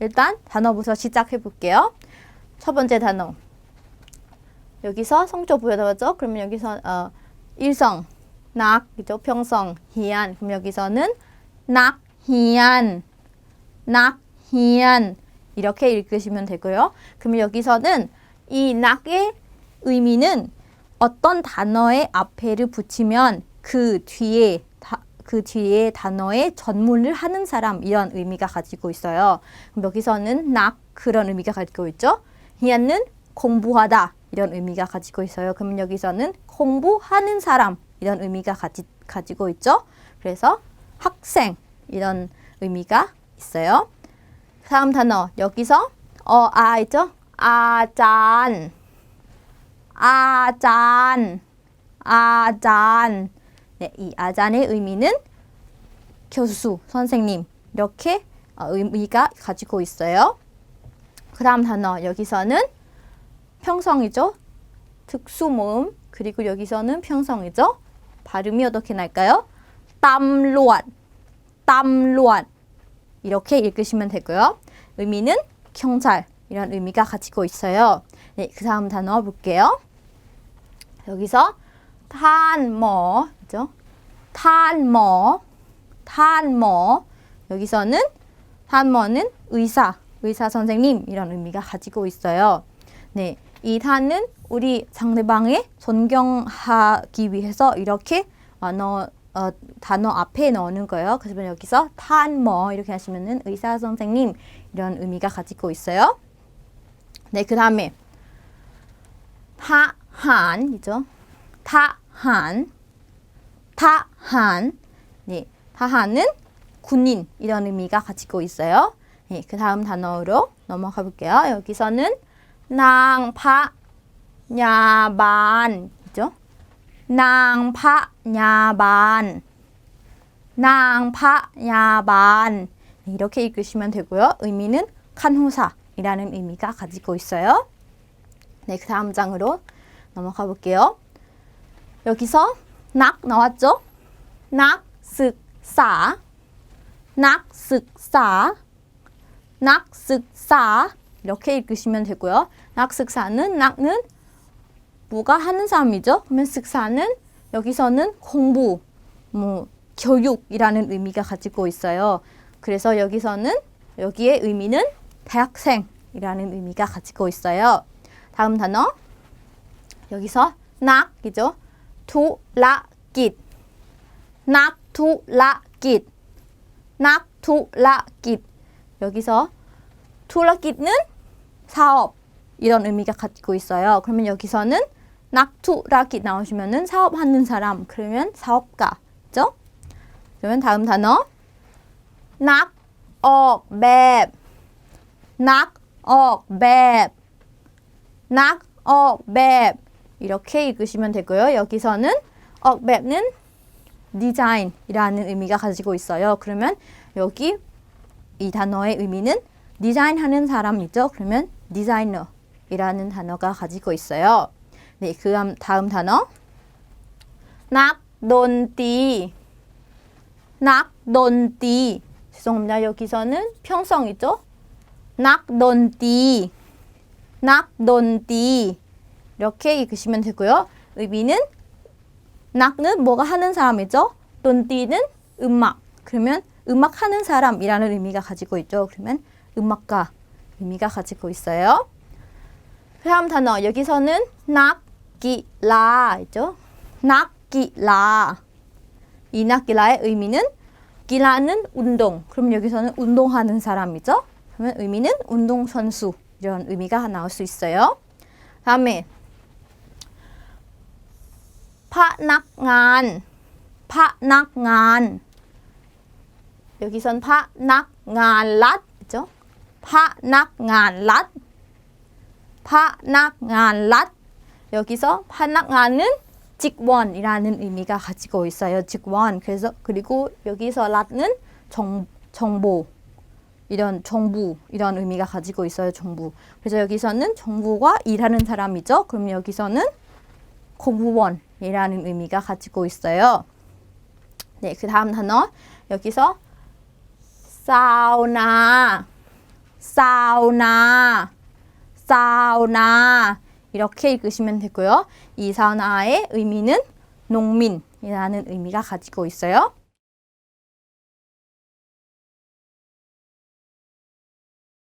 일단 단어부터 시작해 볼게요. 첫 번째 단어. 여기서 성조 보여드렸죠? 그러면 여기서 어, 일성, 낙, 그죠? 평성, 희안. 그럼 여기서는 낙, 희안, 낙, 희안 이렇게 읽으시면 되고요. 그럼 여기서는 이 낙의 의미는 어떤 단어의 앞에를 붙이면 그 뒤에 다, 그 뒤에 단어의 전문을 하는 사람 이런 의미가 가지고 있어요. 여기서는 낙 그런 의미가 가지고 있죠. 희안은 공부하다 이런 의미가 가지고 있어요. 그럼 여기서는 공부하는 사람 이런 의미가 가지, 가지고 있죠. 그래서 학생 이런 의미가 있어요. 다음 단어 여기서 어 아 있죠? 아잔 아잔 아잔 네, 이 아잔의 의미는 교수 선생님 이렇게 어, 의미가 가지고 있어요. 그 다음 단어 여기서는 평성이죠. 특수 모음 그리고 여기서는 평성이죠. 발음이 어떻게 날까요? 땀로안 땀로안 이렇게 읽으시면 되고요. 의미는 경찰 이런 의미가 가지고 있어요. 네, 그 다음 단어 볼게요. 여기서 탄 머죠. 탄머, 탄머. 여기서는 탄머는 의사, 의사 선생님 이런 의미가 가지고 있어요. 네, 이 탄은 우리 상대방에 존경하기 위해서 이렇게 어, 어, 단어 앞에 넣는 거예요. 그래서 여기서 탄머 이렇게 하시면은 의사 선생님 이런 의미가 가지고 있어요. 네, 그 다음에 타한이죠. 타한, 타한. 네, 타한은 군인 이런 의미가 가지고 있어요. 네, 그 다음 단어로 넘어가 볼게요. 여기서는 낭파, 야반 이죠. 낭파, 야반, 낭파, 야반. 네, 이렇게 읽으시면 되고요. 의미는 간호사이라는 의미가 가지고 있어요. 네, 그 다음 장으로 넘어가 볼게요. 여기서 낙 나왔죠? 낙ศึกษา 낙ศึกษา 낙ศึกษา 이렇게 읽으시면 되고요. 낙ศึกษา는 낙는 뭐가 하는 사람이죠? 그러면ศึกษา는 여기서는 공부, 뭐 교육이라는 의미가 가지고 있어요. 그래서 여기서는 여기의 의미는 대학생이라는 의미가 가지고 있어요. 다음 단어 여기서 낙이죠. 투라깃. 낙투라깃. 낙투라깃. 여기서 투라깃은 사업. 이런 의미가 가지고 있어요. 그러면 여기서는 낙투라깃 나오시면은 사업하는 사람 그러면 사업가죠. 그러면 다음 단어. 낙어맵. 낙어맵. 낙어맵 이렇게 읽으시면 되고요. 여기서는 어맵은 디자인이라는 의미가 가지고 있어요. 그러면 여기 이 단어의 의미는 디자인하는 사람이죠. 그러면 디자이너이라는 단어가 가지고 있어요. 네, 그 다음 단어 낙돈띠 낙돈띠 죄송합니다. 여기서는 평성이죠. 낙돈띠 낙돈띠 이렇게 읽으시면 되고요. 의미는 낙는 뭐가 하는 사람이죠. 돈띠는 음악. 그러면 음악 하는 사람이라는 의미가 가지고 있죠. 그러면 음악가 의미가 가지고 있어요. 다음 단어 여기서는 낙기라죠. 낙기라. 이 낙기라의 의미는 기라는 운동. 그럼 여기서는 운동하는 사람이죠. 그러면 의미는 운동 선수 이런 의미가 나올 수 있어요. 다음에 파낙 간 파낙 간 여기선 파낙 간랏죠. 파낙 간랏 파낙 간랏 여기서 파낙 간은 직원이라는 의미가 가지고 있어요. 직원. 그래서 그리고 여기서 랏은 정, 정보 이런 정부 이런 의미가 가지고 있어요. 정부. 그래서 여기서는 정부가 일하는 사람이죠. 그럼 여기서는 공무원 이라는 의미가 가지고 있어요. 네, 그 다음 단어 여기서 사우나 사우나, 사우나 이렇게 읽으시면 되고요. 이 사우나의 의미는 농민이라는 의미가 가지고 있어요.